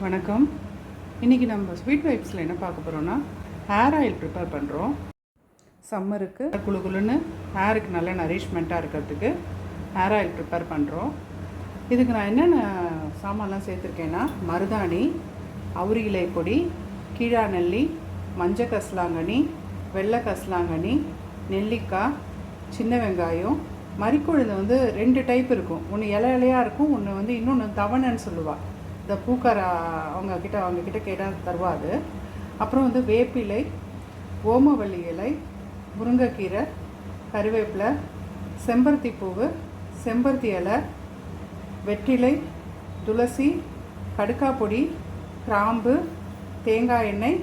வணக்கம். இன்றைக்கி நம்ம ஸ்வீட் வைப்ஸில் என்ன பார்க்க போகிறோன்னா ஹேர் ஆயில் ப்ரிப்பேர் பண்ணுறோம் சம்மருக்கு குளு குளுன்னு ஹேருக்கு நல்ல நரிஷ்மெண்ட்டாக இருக்கிறதுக்கு ஹேர் ஆயில் ப்ரிப்பேர் பண்ணுறோம் இதுக்கு நான் என்னென்ன சாமான்லாம் சேர்த்துருக்கேன்னா மருதாணி அவுரி இலை பொடி கீழா நெல்லி மஞ்சள் கஸ்லாங்கனி வெள்ளை கஸ்லாங்கனி நெல்லிக்காய் சின்ன வெங்காயம் மறிக்கொழுந்து வந்து ரெண்டு டைப் இருக்கும். ஒன்று இலை இலையாக இருக்கும் ஒன்று வந்து இன்னொன்று தவணைன்னு சொல்லுவாள் இந்த பூக்கார அவங்க கிட்ட அவங்க கிட்ட கேட்டால் தருவா அது அப்புறம் வந்து வேப்பிலை ஓமவல்லி இலை முருங்கைக்கீரை கருவேப்பிலை செம்பருத்தி பூவு செம்பருத்தி இலை வெற்றிலை துளசி கடுக்காப்பொடி கிராம்பு தேங்காய் எண்ணெய்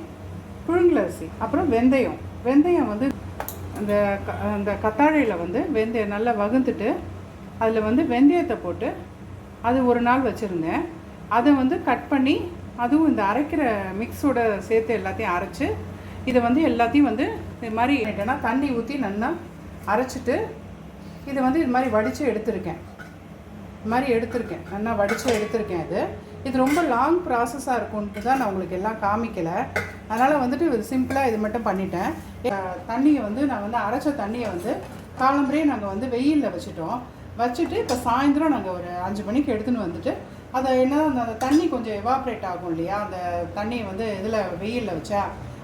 புழுங்கலரிசி அப்புறம் வெந்தயம். வெந்தயம் வந்து அந்த க- அந்த கத்தாழையில் வந்து வெந்தயம் நல்லா வகுந்துட்டு அதில் வந்து வெந்தயத்தை போட்டு அது ஒரு நாள் வச்சுருந்தேன். அதை வந்து கட் பண்ணி அதுவும் இந்த அரைக்கிற மிக்ஸோட சேர்த்து எல்லாத்தையும் அரைச்சு இதை வந்து எல்லாத்தையும் வந்து இது மாதிரி என்னன்னா தண்ணி ஊற்றி நல்லா அரைச்சிட்டு இதை வந்து இது மாதிரி வடித்து எடுத்திருக்கேன். இது மாதிரி எடுத்திருக்கேன். நல்லா வடித்து எடுத்திருக்கேன் இது. இது ரொம்ப லாங் ப்ராசஸாக இருக்கும்ட்டு தான் நான் உங்களுக்கு எல்லாம் காமிக்கலை. அதனால் வந்துட்டு இது சிம்பிளாக இது மட்டும் பண்ணிட்டேன். தண்ணியை வந்து நான் வந்து அரைச்ச தண்ணியை வந்து காலம்பரையே நாங்கள் வந்து வெயிலில் வச்சுட்டோம். வச்சுட்டு இப்போ சாயந்தரம் நாங்கள் ஒரு அஞ்சு மணிக்கு எடுத்துன்னு வந்துட்டு அதை என்ன அந்த தண்ணி கொஞ்சம் எவாப்ரேட் ஆகும் இல்லையா? அந்த தண்ணியை வந்து இதில் வெயிலில் வச்சா.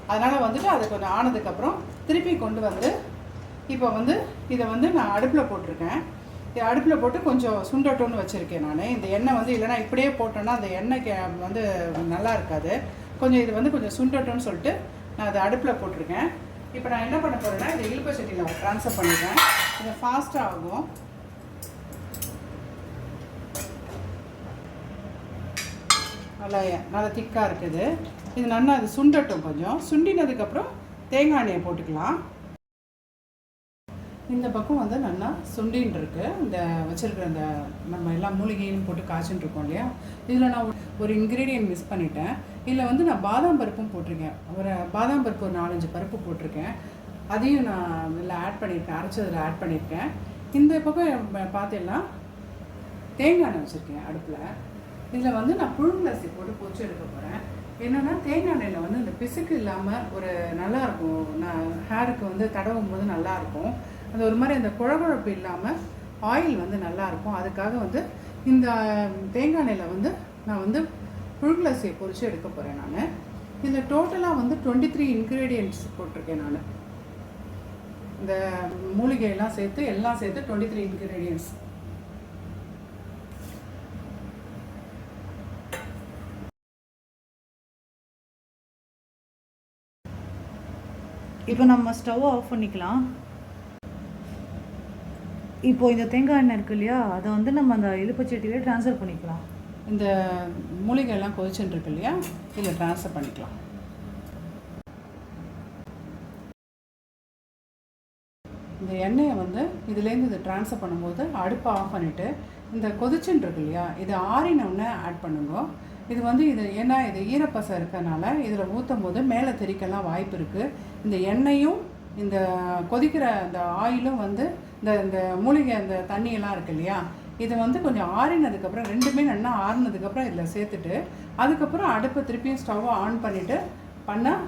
அதனால் வந்துட்டு அதை கொஞ்சம் ஆனதுக்கப்புறம் திருப்பி கொண்டு வந்து இப்போ வந்து இதை வந்து நான் அடுப்பில் போட்டிருக்கேன். இது அடுப்பில் போட்டு கொஞ்சம் சுண்டட்டோன்னு வச்சுருக்கேன் நான். இந்த எண்ணெய் வந்து இல்லைன்னா இப்படியே போட்டோன்னா அந்த எண்ணெய் கே- வந்து நல்லா இருக்காது. கொஞ்சம் இது வந்து கொஞ்சம் சுண்டட்டும்னு சொல்லிட்டு நான் அதை அடுப்பில் போட்டிருக்கேன். இப்போ நான் என்ன பண்ண போகிறேன்னா இந்த இழுப்ப சட்டியில் ட்ரான்ஸ்ஃபர் பண்ணிடுறேன். இது ஃபாஸ்ட்டாக ஆகும். நல்லா நல்லா திக்காக இருக்குது. இது நல்லா அது சுண்டட்டும் கொஞ்சம். சுண்டினதுக்கப்புறம் தேங்காய் எண்ணெயை போட்டுக்கலாம். இந்த பக்கம் வந்து நல்லா சுண்டின்னு இருக்கு இந்த வச்சிருக்கிற இந்த நம்ம எல்லாம் மூலிகையும் போட்டு காய்ச்சின்னு இருக்கோம் இல்லையா? இதில் நான் ஒரு- ஒரு இன்க்ரீடியன்ட் மிஸ் பண்ணிட்டேன். இதில் வந்து நான் பாதாம் பருப்பும் போட்டிருக்கேன். ஒரு பாதாம் பருப்பு ஒரு நாலஞ்சு பருப்பு போட்டிருக்கேன். அதையும் நான் இதில் ஆட் பண்ணியிருக்கேன். அரைச்சதில் ஆட் பண்ணியிருக்கேன். இந்த பக்கம் ப- பார்த்தீங்கன்னா தேங்காய் எண்ணெய் வச்சுருக்கேன் அடுப்பில். இதில் வந்து நான் புழுங்கலரிசி போட்டு பொச்சு எடுக்க போகிறேன் என்னென்னா தேங்காய் எண்ணெயில் வந்து இந்த பிசுக்கு இல்லாமல் ஒரு நல்லாயிருக்கும் நான் ஹேருக்கு வந்து தடவும் போது நல்லாயிருக்கும் அது ஒரு மாதிரி அந்த குழகுழப்பு இல்லாமல் ஆயில் வந்து நல்லாயிருக்கும் அதுக்காக வந்து இந்த தேங்காய் எண்ணெயில் வந்து நான் வந்து புழுங்கலசியை பொறிச்சு எடுக்க போகிறேன் நான். இதில் டோட்டலாக வந்து டுவெண்ட்டி த்ரீ இன்க்ரீடியன்ட்ஸ் போட்டிருக்கேன் நான். இந்த மூலிகையெல்லாம் சேர்த்து எல்லாம் சேர்த்து டுவெண்ட்டி த்ரீ இன்க்ரீடியன்ட்ஸ் இப்போ நம்ம ஸ்டவ் ஆஃப் பண்ணிக்கலாம். இப்போ இந்த தேங்காய் எண்ணெய் இருக்கு இல்லையா அதை வந்து நம்ம அந்த இழுப்புச்சட்டியிலே ட்ரான்ஸ்ஃபர் பண்ணிக்கலாம். இந்த மூலிகைலாம் கொதிச்சுட்டு இருக்கு இல்லையா இதில் ட்ரான்ஸ்ஃபர் பண்ணிக்கலாம். இந்த எண்ணெயை வந்து இதுலேருந்து இதை ட்ரான்ஸ்ஃபர் பண்ணும்போது அடுப்பை ஆஃப் பண்ணிவிட்டு இந்த கொதிச்சுன்னு இருக்கு இல்லையா இது ஆறினவுடனே ஆட் பண்ணுங்க. இது வந்து இது ஏன்னா இது ஈரப்பசை இருக்கிறனால இதில் ஊற்றும் போது மேலே தெரிக்கலாம் வாய்ப்பு இருக்குது இந்த எண்ணெயும் இந்த கொதிக்கிற அந்த ஆயிலும் வந்து இந்த இந்த மூலிகை அந்த தண்ணியெல்லாம் இருக்கு இல்லையா? இது வந்து கொஞ்சம் ஆறினதுக்கப்புறம் ரெண்டுமே நல்லா ஆறினதுக்கப்புறம் இதில் சேர்த்துட்டு அதுக்கப்புறம் அடுப்பை திருப்பியும் ஸ்டவ்வை ஆன் பண்ணிவிட்டு பண்ணால்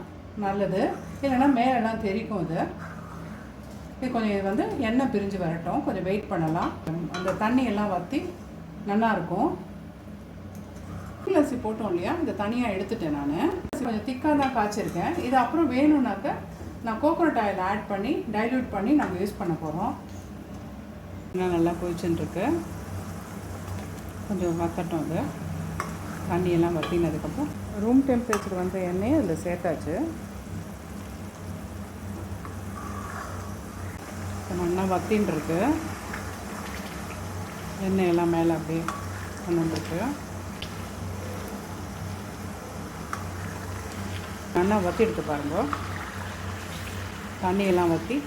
நல்லது. இல்லைன்னா மேலெல்லாம் தெரிக்கும் இது. இது கொஞ்சம் இது வந்து எண்ணெய் பிரிஞ்சு வரட்டும். கொஞ்சம் வெயிட் பண்ணலாம். அந்த தண்ணியெல்லாம் வற்றி நல்லாயிருக்கும் இருக்கும். போட்டோம் இல்லையா? இந்த தனியாக எடுத்துட்டேன் நான். கொஞ்சம் திக்காக தான் காய்ச்சிருக்கேன். இது அப்புறம் வேணும்னாக்க நான் கோகோனட் ஆயில் ஆட் பண்ணி டைல்யூட் பண்ணி நம்ம யூஸ் பண்ண போகிறோம் இன்னும் நல்லா கொதிச்சுட்டுருக்கு. கொஞ்சம் வத்தட்டும் அது. தண்ணியெல்லாம் வத்தினதுக்கப்புறம் ரூம் டெம்பரேச்சர் வந்த எண்ணெயை அதில் சேர்த்தாச்சு. நல்லா வத்தின்ட்டுருக்கு. எண்ணெய் எல்லாம் மேலே அப்படியே வந்துருக்கு நல்லா வத்தி எடுத்து பாருங்க. தண்ணியெல்லாம் வற்றி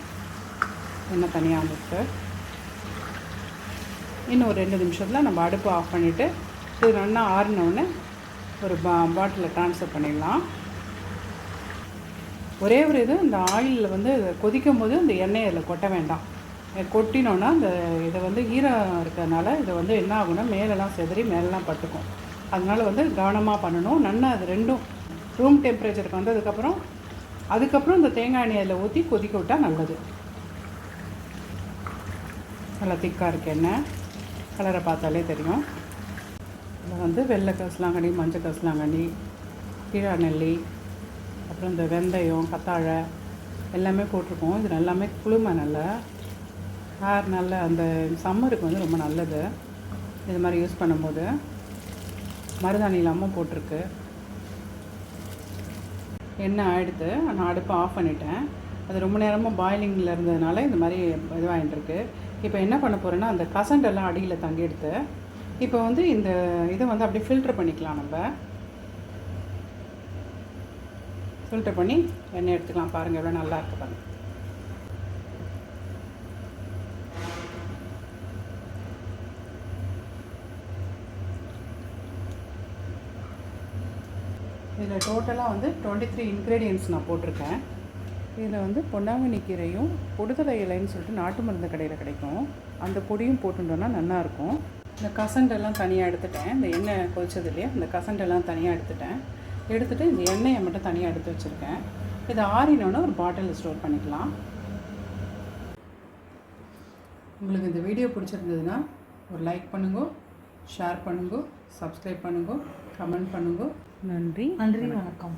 எண்ணெய் தனியாக வந்துருக்கு இன்னும் ஒரு ரெண்டு நிமிஷத்தில் நம்ம அடுப்பு ஆஃப் பண்ணிவிட்டு இது நல்லா ஆறினவுடனே ஒரு பா பாட்டிலில் ட்ரான்ஸ்ஃபர் பண்ணிடலாம். ஒரே ஒரு இது இந்த ஆயிலில் வந்து கொதிக்கும் போது இந்த எண்ணெய் அதில் கொட்ட வேண்டாம். கொட்டினோன்னா அந்த இதை வந்து ஈரம் இருக்கிறதுனால இதை வந்து என்ன ஆகும்னா மேலெல்லாம் செதறி மேலெல்லாம் பட்டுக்கும். அதனால வந்து கவனமாக பண்ணணும். நல்லா அது ரெண்டும் ரூம் டெம்பரேச்சருக்கு வந்ததுக்கப்புறம் அதுக்கப்புறம் இந்த தேங்காய் எண்ணெய் அதில் ஊற்றி கொதிக்க விட்டால் நல்லது. நல்லா திக்காக இருக்குது எண்ணெய். கலரை பார்த்தாலே தெரியும். இதில் வந்து வெள்ளை கசலாங்கண்ணி மஞ்சள் கசலாங்கண்ணி கீழா நெல்லி அப்புறம் இந்த வெந்தயம் கத்தாழை எல்லாமே போட்டிருக்கோம். இது எல்லாமே குளுமை நல்லா ஹேர் நல்ல அந்த சம்மருக்கு வந்து ரொம்ப நல்லது. இது மாதிரி யூஸ் பண்ணும்போது மருதாணி இல்லாமல் போட்டிருக்கு. எண்ணெய் ஆயிடுத்து நான் அடுப்பை ஆஃப் பண்ணிட்டேன். அது ரொம்ப நேரமாக பாயிலிங்கில் இருந்ததுனால இந்த மாதிரி இதுவாகிட்டுருக்கு இப்போ என்ன பண்ண போகிறேன்னா அந்த கசண்டெல்லாம் அடியில் தங்கி எடுத்து இப்போ வந்து இந்த இதை வந்து அப்படியே ஃபில்டர் பண்ணிக்கலாம் நம்ம. ஃபில்டர் பண்ணி எண்ணெய் எடுத்துக்கலாம் பாருங்கள் எவ்வளோ நல்லா இருக்கு பாருங்கள் இதில் டோட்டலாக வந்து டுவெண்ட்டி த்ரீ இன்க்ரீடியன்ட்ஸ் நான் போட்டிருக்கேன். இதில் வந்து பொன்னாங்கண்ணி கீரையும் பொடுதலை இலைன்னு சொல்லிட்டு நாட்டு மருந்து கடையில் கிடைக்கும். அந்த பொடியும் போட்டுட்டோன்னா நல்லாயிருக்கும் இந்த கசண்டெல்லாம் தனியாக எடுத்துட்டேன். இந்த எண்ணெய் கொதிச்சது இல்லையா? இந்த கசண்டெல்லாம் தனியாக எடுத்துட்டேன். எடுத்துகிட்டு இந்த எண்ணெயை மட்டும் தனியாக எடுத்து வச்சுருக்கேன். இதை ஆறினோன்னா ஒரு பாட்டிலில் ஸ்டோர் பண்ணிக்கலாம். உங்களுக்கு இந்த வீடியோ பிடிச்சிருந்ததுன்னா ஒரு லைக் பண்ணுங்க ஷேர் பண்ணுங்க சப்ஸ்கிரைப் பண்ணுங்க கமெண்ட் பண்ணுங்க. நன்றி. நன்றி வணக்கம்.